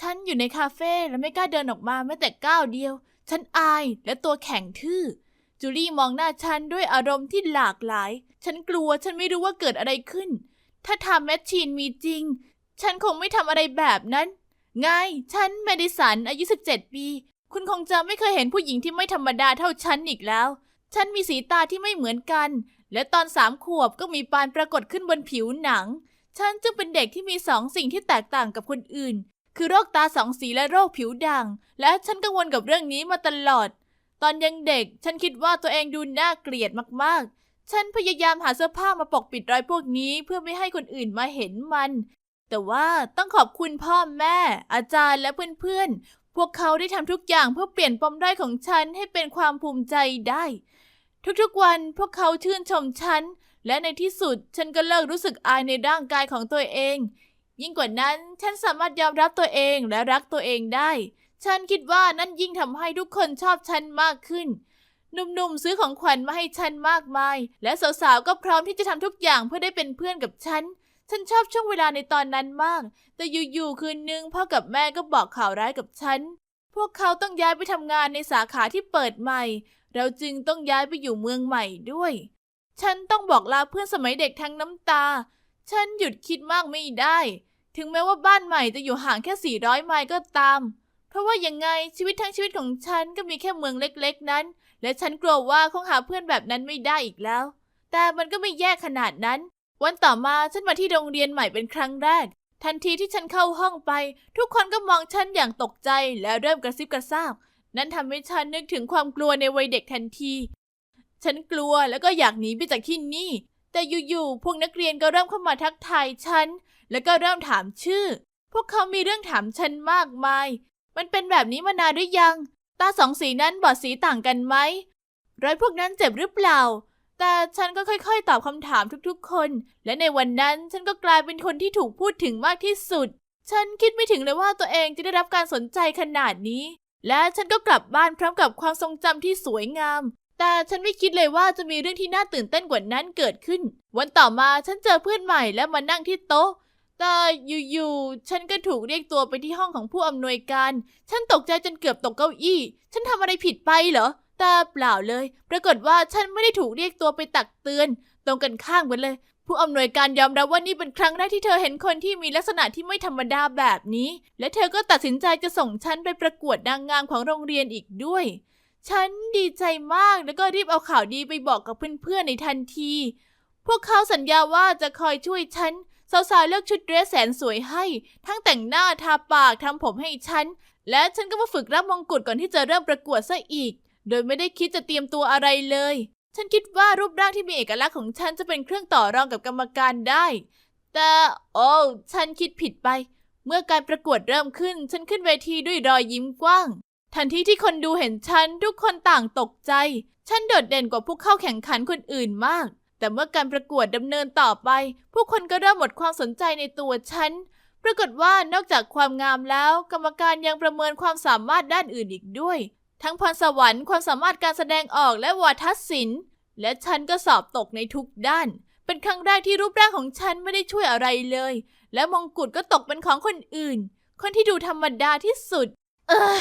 ฉันอยู่ในคาเฟ่และไม่กล้าเดินออกมาแม้แต่ก้าวเดียว ฉันอายและตัวแข็งทื่อ จูลี่มองหน้าฉันด้วยอารมณ์ที่หลากหลาย ฉันกลัวฉันไม่รู้ว่าเกิดอะไรขึ้น ถ้าทำแมชชีนมีจริง ฉันคงไม่ทำอะไรแบบนั้นไงฉันเมดิสันอายุ 17 ปี คุณคงจะไม่เคยเห็นผู้หญิงที่ไม่ธรรมดาเท่าฉันอีกแล้ว ฉันมีสีตาที่ไม่เหมือนกัน และตอนสามขวบก็มีปานปรากฏขึ้นบนผิวหนัง ฉันจึงเป็นเด็กที่มีสองสิ่งที่แตกต่างกับคนอื่น คือโรคตาสองสีและโรคผิวด่าง และฉันกังวลกับเรื่องนี้มาตลอด ตอนยังเด็ก ฉันคิดว่าตัวเองดูน่าเกลียดมากๆ ฉันพยายามหาเสื้อผ้ามาปกปิดรอยพวกนี้เพื่อไม่ให้คนอื่นมาเห็นมัน แต่ว่าต้องขอบคุณพ่อแม่ อาจารย์และเพื่อนๆ พวกเขาได้ทำทุกอย่างเพื่อเปลี่ยนปมด้อยของฉันให้เป็นความภูมิใจได้ ทุกๆวันพวกเขาชื่นชมฉันและในที่สุดฉันก็เลิกรู้สึกอายในร่างกายของตัวเอง ยิ่งกว่านั้นฉันสามารถยอมรับตัวเองและรักตัวเองได้ ฉันคิดว่านั่นยิ่งทำให้ทุกคนชอบฉันมากขึ้นหนุ่มๆซื้อของขวัญมาให้ฉันมากมาย และสาวๆก็พร้อมที่จะทำทุกอย่างเพื่อได้เป็นเพื่อนกับฉัน ฉันชอบช่วงเวลาในตอนนั้นมาก แต่อยู่ๆคืนนึงพ่อกับแม่ก็บอกข่าวร้ายกับฉัน พวกเขาต้องย้ายไปทำงานในสาขาที่เปิดใหม่ เราจึงต้องย้ายไปอยู่เมืองใหม่ด้วย ฉันต้องบอกลาเพื่อนสมัยเด็กทั้งน้ำตา ฉันหยุดคิดมากไม่ได้ ถึงแม้ว่าบ้านใหม่จะอยู่ห่างแค่ 400 ไมล์ก็ตาม เพราะว่ายังไงชีวิตทั้งชีวิตของฉันก็มีแค่เมืองเล็กๆ นั้น และฉันกลัวว่าคงหาเพื่อนแบบนั้นไม่ได้อีกแล้ว แต่มันก็ไม่แย่ขนาดนั้น วันต่อมาฉันมาที่โรงเรียนใหม่เป็นครั้งแรก ทันทีที่ฉันเข้าห้องไป ทุกคนก็มองฉันอย่างตกใจและเริ่มกระซิบกระซาบ นั่นทำให้ฉันนึกถึงความกลัวในวัยเด็กทันที ฉันกลัวแล้วก็อยากหนีไปจากที่นี่ แต่อยู่ๆพวกนักเรียนก็เริ่มเข้ามาทักทายฉัน แล้วก็เริ่มถามชื่อ พวกเขามีเรื่องถามฉันมากมาย มันเป็นแบบนี้มานานหรือยัง ตาสองสีนั้นบอดสีต่างกันไหมรอยพวกนั้นเจ็บหรือเปล่า แต่ฉันก็ค่อยๆ ตอบคำถามทุกๆคน และในวันนั้นฉันก็กลายเป็นคนที่ถูกพูดถึงมากที่สุด ฉันคิดไม่ถึงเลยว่าตัวเองจะได้รับการสนใจขนาดนี้ และฉันก็กลับบ้านพร้อมกับความทรงจำที่สวยงาม แต่ฉันไม่คิดเลยว่าจะมีเรื่องที่น่าตื่นเต้นกว่านั้นเกิดขึ้น วันต่อมาฉันเจอเพื่อนใหม่และมานั่งที่โต๊ะ แต่อยู่ๆ ฉันก็ถูกเรียกตัวไปที่ห้องของผู้อำนวยการ ฉันตกใจจนเกือบตกเก้าอี้ ฉันทำอะไรผิดไปเหรอแต่เปล่าเลย ปรากฏว่าฉันไม่ได้ถูกเรียกตัวไปตักเตือน ตรงกันข้ามกันเลย ผู้อำนวยการยอมรับว่านี่เป็นครั้งแรกที่เธอเห็นคนที่มีลักษณะที่ไม่ธรรมดาแบบนี้ และเธอก็ตัดสินใจจะส่งฉันไปประกวดนางงามของโรงเรียนอีกด้วย ฉันดีใจมากแล้วก็รีบเอาข่าวดีไปบอกกับเพื่อนๆในทันที พวกเขาสัญญาว่าจะคอยช่วยฉันสาวๆเลือกชุดเดรสแสนสวยให้ ทั้งแต่งหน้าทาปากทำผมให้ฉัน และฉันก็มาฝึกรับมงกุฎก่อนที่จะเริ่มประกวดซะอีก โดยไม่ได้คิดจะเตรียมตัวอะไรเลย ฉันคิดว่ารูปร่างที่มีเอกลักษณ์ของฉันจะเป็นเครื่องต่อรองกับกรรมการได้ แต่โอ้ฉันคิดผิดไป เมื่อการประกวดเริ่มขึ้น ฉันขึ้นเวทีด้วยรอยยิ้มกว้าง ทันทีที่คนดูเห็นฉันทุกคนต่างตกใจ ฉันโดดเด่นกว่าผู้เข้าแข่งขันคนอื่นมาก แต่เมื่อการประกวดดำเนินต่อไป ผู้คนก็เริ่มหมดความสนใจในตัวฉัน ปรากฏว่านอกจากความงามแล้ว กรรมการยังประเมินความสามารถด้านอื่นอีกด้วย ทั้งพรสวรรค์ความสามารถการแสดงออกและวาทศิลป์ และฉันก็สอบตกในทุกด้าน เป็นครั้งแรกที่รูปร่างของฉันไม่ได้ช่วยอะไรเลย และมงกุฎก็ตกเป็นของคนอื่น คนที่ดูธรรมดาที่สุด เออ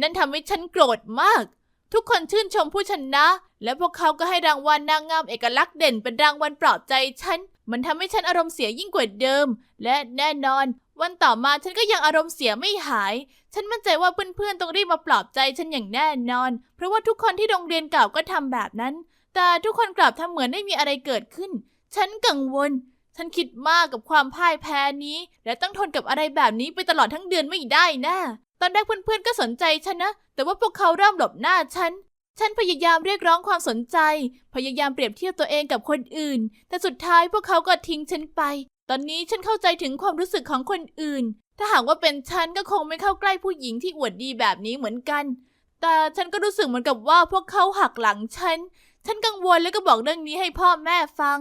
นั่นทำให้ฉันโกรธมาก ทุกคนชื่นชมผู้ชนะ และพวกเขาก็ให้รางวัลนางงามเอกลักษณ์เด่นเป็นรางวัลปลอบใจฉัน มันทำให้ฉันอารมณ์เสียยิ่งกว่าเดิม และแน่นอน วันต่อมาฉันก็ยังอารมณ์เสียไม่หาย ฉันมั่นใจว่าเพื่อนๆต้องรีบมาปลอบใจฉันอย่างแน่นอน เพราะว่าทุกคนที่โรงเรียนเก่าก็ทำแบบนั้น แต่ทุกคนกลับทำเหมือนไม่มีอะไรเกิดขึ้น ฉันกังวล ฉันคิดมากกับความพ่ายแพ้นี้ และต้องทนกับอะไรแบบนี้ไปตลอดทั้งเดือนไม่ได้นะ ตอนแรกเพื่อนๆก็สนใจฉันนะ แต่ว่าพวกเขาเริ่มหลบหน้าฉัน ฉันพยายามเรียกร้องความสนใจ พยายามเปรียบเทียบตัวเองกับคนอื่น แต่สุดท้ายพวกเขาก็ทิ้งฉันไป ตอนนี้ฉันเข้าใจถึงความรู้สึกของคนอื่น ถ้าหากว่าเป็นฉันก็คงไม่เข้าใกล้ผู้หญิงที่อวดดีแบบนี้เหมือนกัน แต่ฉันก็รู้สึกเหมือนกับว่าพวกเขาหักหลังฉัน ฉันกังวลแล้วก็บอกเรื่องนี้ให้พ่อแม่ฟัง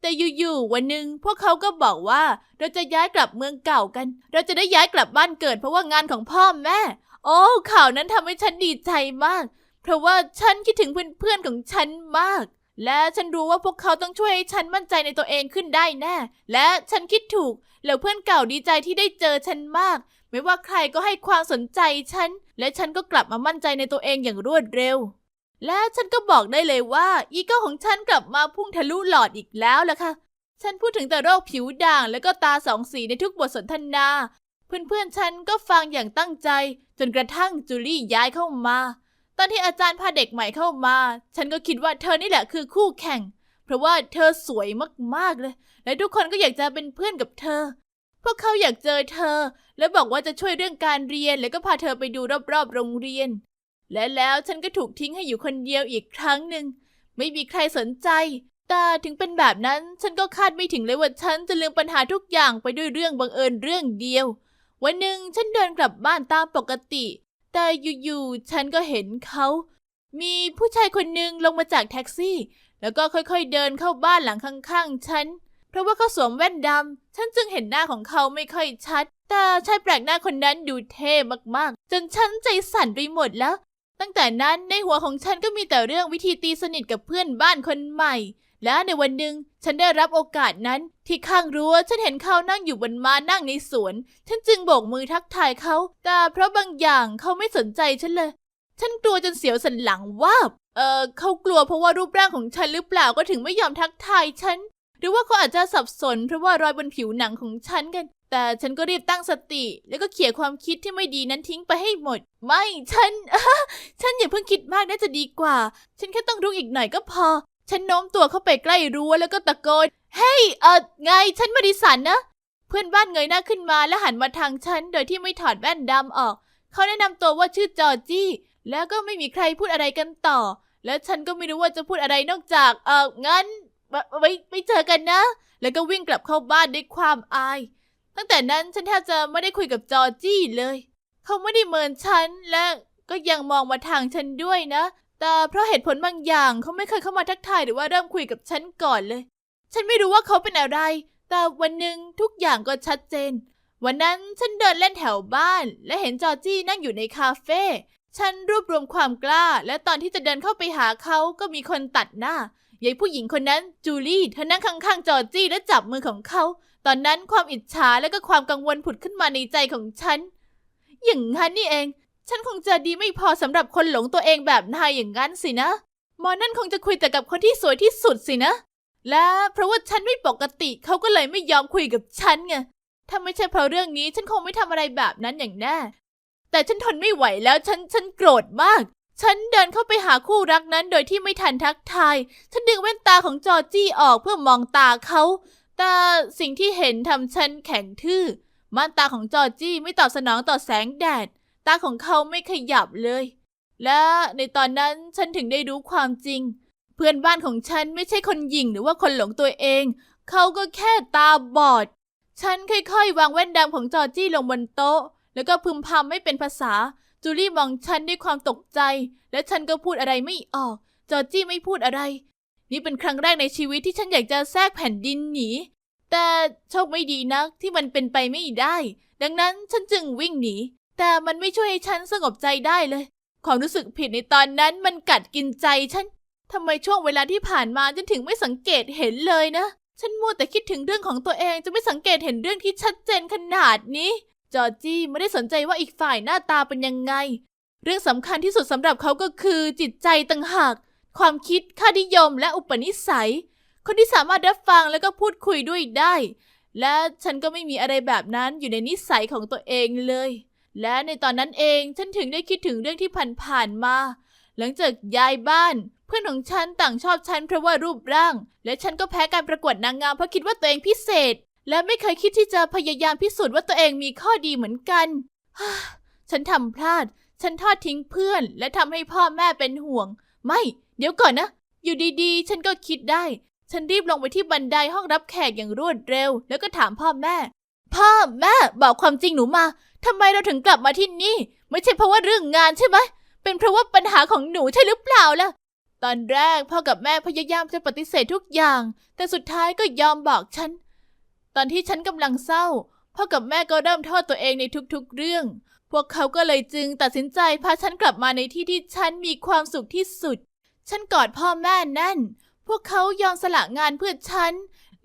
แต่อยู่ๆวันหนึ่งพวกเขาก็บอกว่าเราจะย้ายกลับเมืองเก่ากัน เราจะได้ย้ายกลับบ้านเกิดเพราะว่างานของพ่อแม่ โอ้ข่าวนั้นทำให้ฉันดีใจมาก เพราะว่าฉันคิดถึงเพื่อนๆของฉันมาก และฉันรู้ว่าพวกเขาต้องช่วยให้ฉันมั่นใจในตัวเองขึ้นได้แน่ และฉันคิดถูกแล้วเพื่อนเก่าดีใจที่ได้เจอฉันมาก ไม่ว่าใครก็ให้ความสนใจฉัน และฉันก็กลับมามั่นใจในตัวเองอย่างรวดเร็ว และฉันก็บอกได้เลยว่า อีโก้ของฉันกลับมาพุ่งทะลุหลอดอีกแล้วล่ะค่ะ ฉันพูดถึงแต่โรคผิวด่างและก็ตาสองสีในทุกบทสนทนา เพื่อนๆฉันก็ฟังอย่างตั้งใจ จนกระทั่งจูลี่ย้ายเข้ามา ตอนที่อาจารย์พาเด็กใหม่เข้ามา ฉันก็คิดว่าเธอนี่แหละคือคู่แข่ง เพราะว่าเธอสวยมากๆเลย และทุกคนก็อยากจะเป็นเพื่อนกับเธอ พวกเขาอยากเจอเธอ และบอกว่าจะช่วยเรื่องการเรียน แล้วก็พาเธอไปดูรอบๆโรงเรียน และแล้วฉันก็ถูกทิ้งให้อยู่คนเดียวอีกครั้งหนึ่ง ไม่มีใครสนใจ แต่ถึงเป็นแบบนั้นฉันก็คาดไม่ถึงเลยว่าฉันจะลืมปัญหาทุกอย่างไปด้วยเรื่องบังเอิญเรื่องเดียว วันหนึ่งฉันเดินกลับบ้านตามปกติ แต่อยู่ๆฉันก็เห็นเขา มีผู้ชายคนหนึ่งลงมาจากแท็กซี่ แล้วก็ค่อยๆเดินเข้าบ้านหลังข้างๆฉัน เพราะว่าเขาสวมแว่นดำฉันจึงเห็นหน้าของเขาไม่ค่อยชัดแต่ชายแปลกหน้าคนนั้นดูเท่มากๆ จนฉันใจสั่นไปหมดแล้ว ตั้งแต่นั้นในหัวของฉันก็มีแต่เรื่องวิธีตีสนิทกับเพื่อนบ้านคนใหม่ และในวันหนึ่งฉันได้รับโอกาสนั้นที่ข้างรั้วฉันเห็นเขานั่งอยู่บนม้านั่งในสวน ฉันจึงโบกมือทักทายเขา แต่เพราะบางอย่างเขาไม่สนใจฉันเลย ฉันกลัวจนเสียวสันหลังวาบ เออเขากลัวเพราะว่ารูปร่างของฉันหรือเปล่าก็ถึงไม่ยอมทักทายฉัน หรือว่าเขาอาจจะสับสนเพราะว่ารอยบนผิวหนังของฉันกัน แต่ฉันก็รีบตั้งสติ แล้วก็เขี่ยความคิดที่ไม่ดีนั้นทิ้งไปให้หมด ไม่ฉัน ฉันอย่าเพิ่งคิดมากน่าจะดีกว่า ฉันแค่ต้องรู้อีกหน่อยก็พอ ฉันโน้มตัวเข้าไปใกล้รั้วแล้วก็ตะโกน เฮ้ย เออไง ฉันมาดิสันนะ เพื่อนบ้านเงยหน้าขึ้นมาและหันมาทางฉัน โดยที่ไม่ถอดแว่นดำออก เขาแนะนำตัวว่าชื่อจอร์จี้ แล้วก็ไม่มีใครพูดอะไรกันต่อ แล้วฉันก็ไม่รู้ว่าจะพูดอะไรนอกจาก เอองั้นไว้ไว้เจอกันนะ แล้วก็วิ่งกลับเข้าบ้านด้วยความอาย ตั้งแต่นั้นฉันแทบจะไม่ได้คุยกับจอร์จี้เลย เขาไม่ได้เมินฉันและก็ยังมองมาทางฉันด้วยนะ แต่เพราะเหตุผลบางอย่างเขาไม่เคยเข้ามาทักทายหรือว่าเริ่มคุยกับฉันก่อนเลย ฉันไม่รู้ว่าเขาเป็นอะไร แต่วันหนึ่งทุกอย่างก็ชัดเจน วันนั้นฉันเดินเล่นแถวบ้าน และเห็นจอร์จี้นั่งอยู่ในคาเฟ่ฉันรวบรวมความกล้า และตอนที่จะเดินเข้าไปหาเขาก็มีคนตัดหน้ายายผู้หญิงคนนั้นจูลี่เธอนั่งข้างๆจอร์จี้และจับมือของเขา ตอนนั้นความอิจฉาและก็ความกังวลผุดขึ้นมาในใจของฉัน อย่างนั้นนี่เอง ฉันคงจะดีไม่พอสำหรับคนหลงตัวเองแบบนายอย่างนั้นสินะ หมอนั่นคงจะคุยแต่กับคนที่สวยที่สุดสินะ และเพราะว่าฉันไม่ปกติเขาก็เลยไม่ยอมคุยกับฉันไง ถ้าไม่ใช่เพราะเรื่องนี้ฉันคงไม่ทำอะไรแบบนั้นอย่างแน่ แต่ฉันทนไม่ไหวแล้วฉันฉันโกรธมากฉันเดินเข้าไปหาคู่รักนั้นโดยที่ไม่ทันทักทาย ฉันดึงแว่นตาของจอร์จี้ออกเพื่อมองตาเขา แต่สิ่งที่เห็นทำฉันแข็งทื่อม่านตาของจอร์จี้ไม่ตอบสนองต่อแสงแดด ตาของเขาไม่ขยับเลย และในตอนนั้นฉันถึงได้รู้ความจริง เพื่อนบ้านของฉันไม่ใช่คนหยิ่งหรือว่าคนหลงตัวเอง เขาก็แค่ตาบอด ฉันค่อยๆ วางแว่นดำของจอร์จี้ลงบนโต๊ะ แล้วก็พึมพำไม่เป็นภาษา จูลี่มองฉันด้วยความตกใจ และฉันก็พูดอะไรไม่ออก จอร์จี้ไม่พูดอะไร นี่เป็นครั้งแรกในชีวิตที่ฉันอยากจะแทรกแผ่นดินหนี แต่โชคไม่ดีนักที่มันเป็นไปไม่ได้ ดังนั้นฉันจึงวิ่งหนี แต่มันไม่ช่วยให้ฉันสงบใจได้เลย ความรู้สึกผิดในตอนนั้นมันกัดกินใจฉันทำไมช่วงเวลาที่ผ่านมาฉันถึงไม่สังเกตเห็นเลยนะ ฉันมัวแต่คิดถึงเรื่องของตัวเองจะไม่สังเกตเห็นเรื่องที่ชัดเจนขนาดนี้ จอร์จี้ไม่ได้สนใจว่าอีกฝ่ายหน้าตาเป็นยังไง เรื่องสำคัญที่สุดสำหรับเขาก็คือจิตใจต่างหาก ความคิดค่านิยมและอุปนิสัย คนที่สามารถรับฟังแล้วก็พูดคุยด้วยได้ และฉันก็ไม่มีอะไรแบบนั้นอยู่ในนิสัยของตัวเองเลย และในตอนนั้นเองฉันถึงได้คิดถึงเรื่องที่ผ่านๆมา หลังจากย้ายบ้านเพื่อนของฉันต่างชอบฉันเพราะว่ารูปร่าง และฉันก็แพ้การประกวดนางงามเพราะคิดว่าตัวเองพิเศษ และไม่เคยคิดที่จะพยายามพิสูจน์ว่าตัวเองมีข้อดีเหมือนกันฉันทำพลาด ฉันทอดทิ้งเพื่อน และทำให้พ่อแม่เป็นห่วง ไม่ เดี๋ยวก่อนนะ อยู่ดีๆ ฉันก็คิดได้ ฉันรีบลงไปที่บันไดห้องรับแขกอย่างรวดเร็ว แล้วก็ถามพ่อแม่ พ่อแม่บอกความจริงหนูมาทำไมเราถึงกลับมาที่นี่ ไม่ใช่เพราะว่าเรื่องงานใช่ไหมเป็นเพราะว่าปัญหาของหนูใช่หรือเปล่าล่ะ ตอนแรกพ่อกับแม่พยายามจะปฏิเสธทุกอย่าง แต่สุดท้ายก็ยอมบอกฉัน ตอนที่ฉันกำลังเศร้า พ่อกับแม่ก็เริ่มโทษตัวเองในทุกๆเรื่อง พวกเขาก็เลยจึงตัดสินใจพาฉันกลับมาในที่ที่ฉันมีความสุขที่สุด ฉันกอดพ่อแม่แน่น พวกเขายอมสละงานเพื่อฉัน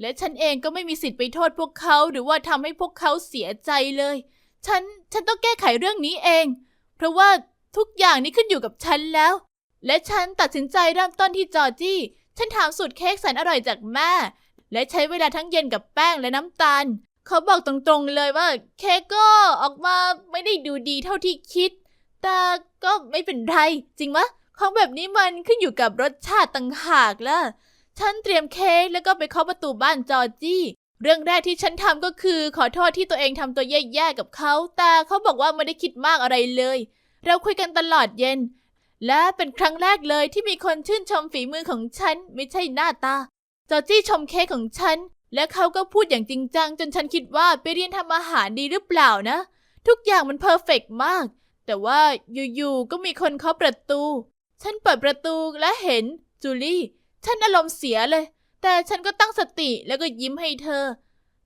และฉันเองก็ไม่มีสิทธิ์ไปโทษพวกเขาหรือว่าทำให้พวกเขาเสียใจเลย ฉัน ฉันต้องแก้ไขเรื่องนี้เอง เพราะว่าทุกอย่างนี้ขึ้นอยู่กับฉันแล้ว และฉันตัดสินใจเริ่มต้นที่จอร์จี้ ฉันถามสูตรเค้กแสนอร่อยจากแม่ และใช้เวลาทั้งเย็นกับแป้งและน้ำตาล เขาบอกตรงๆเลยว่าเค้กก็ออกมาไม่ได้ดูดีเท่าที่คิด แต่ก็ไม่เป็นไร จริงมะของแบบนี้มันขึ้นอยู่กับรสชาติต่างหากล่ะ ฉันเตรียมเค้กแล้วก็ไปเคาะประตูบ้านจอร์จี้ เรื่องแรกที่ฉันทำก็คือขอโทษที่ตัวเองทำตัวแย่ๆกับเขา แต่เขาบอกว่าไม่ได้คิดมากอะไรเลย เราคุยกันตลอดเย็น และเป็นครั้งแรกเลยที่มีคนชื่นชมฝีมือของฉันไม่ใช่หน้าตา จอร์จี้ชมเค้กของฉัน และเขาก็พูดอย่างจริงจังจนฉันคิดว่าไปเรียนทำอาหารดีหรือเปล่านะ ทุกอย่างมันเพอร์เฟกต์มาก แต่ว่าอยู่ๆก็มีคนเคาะประตู ฉันเปิดประตูและเห็นจูลี่ ฉันอารมณ์เสียเลย แต่ฉันก็ตั้งสติแล้วก็ยิ้มให้เธอ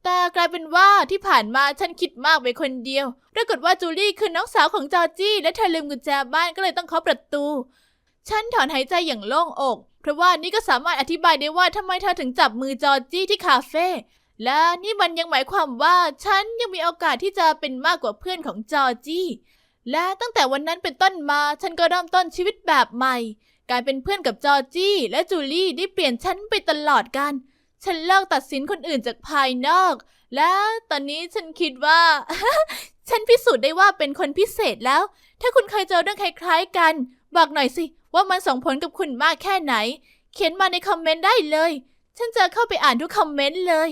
แต่กลายเป็นว่าที่ผ่านมาฉันคิดมากไปคนเดียวปรากฏว่าจูลี่คือน้องสาวของจอร์จี้และเธอลืมกุญแจบ้านก็เลยต้องเคาะประตู ฉันถอนหายใจอย่างโล่งอก เพราะว่านี่ก็สามารถอธิบายได้ว่าทำไมเธอถึงจับมือจอร์จี้ที่คาเฟ่และนี่มันยังหมายความว่าฉันยังมีโอกาสที่จะเป็นมากกว่าเพื่อนของจอร์จี้และตั้งแต่วันนั้นเป็นต้นมาฉันก็เริ่มต้นชีวิตแบบใหม่ การเป็นเพื่อนกับจอร์จี้และจูลี่ได้เปลี่ยนฉันไปตลอดกัน ฉันเลิกตัดสินคนอื่นจากภายนอก และตอนนี้ฉันคิดว่า ฉันพิสูจน์ได้ว่าเป็นคนพิเศษแล้ว ถ้าคุณเคยเจอเรื่องคล้ายๆกัน บอกหน่อยสิ ว่ามันส่งผลกับคุณมากแค่ไหน เขียนมาในคอมเมนต์ได้เลย ฉันจะเข้าไปอ่านทุกคอมเมนต์เลย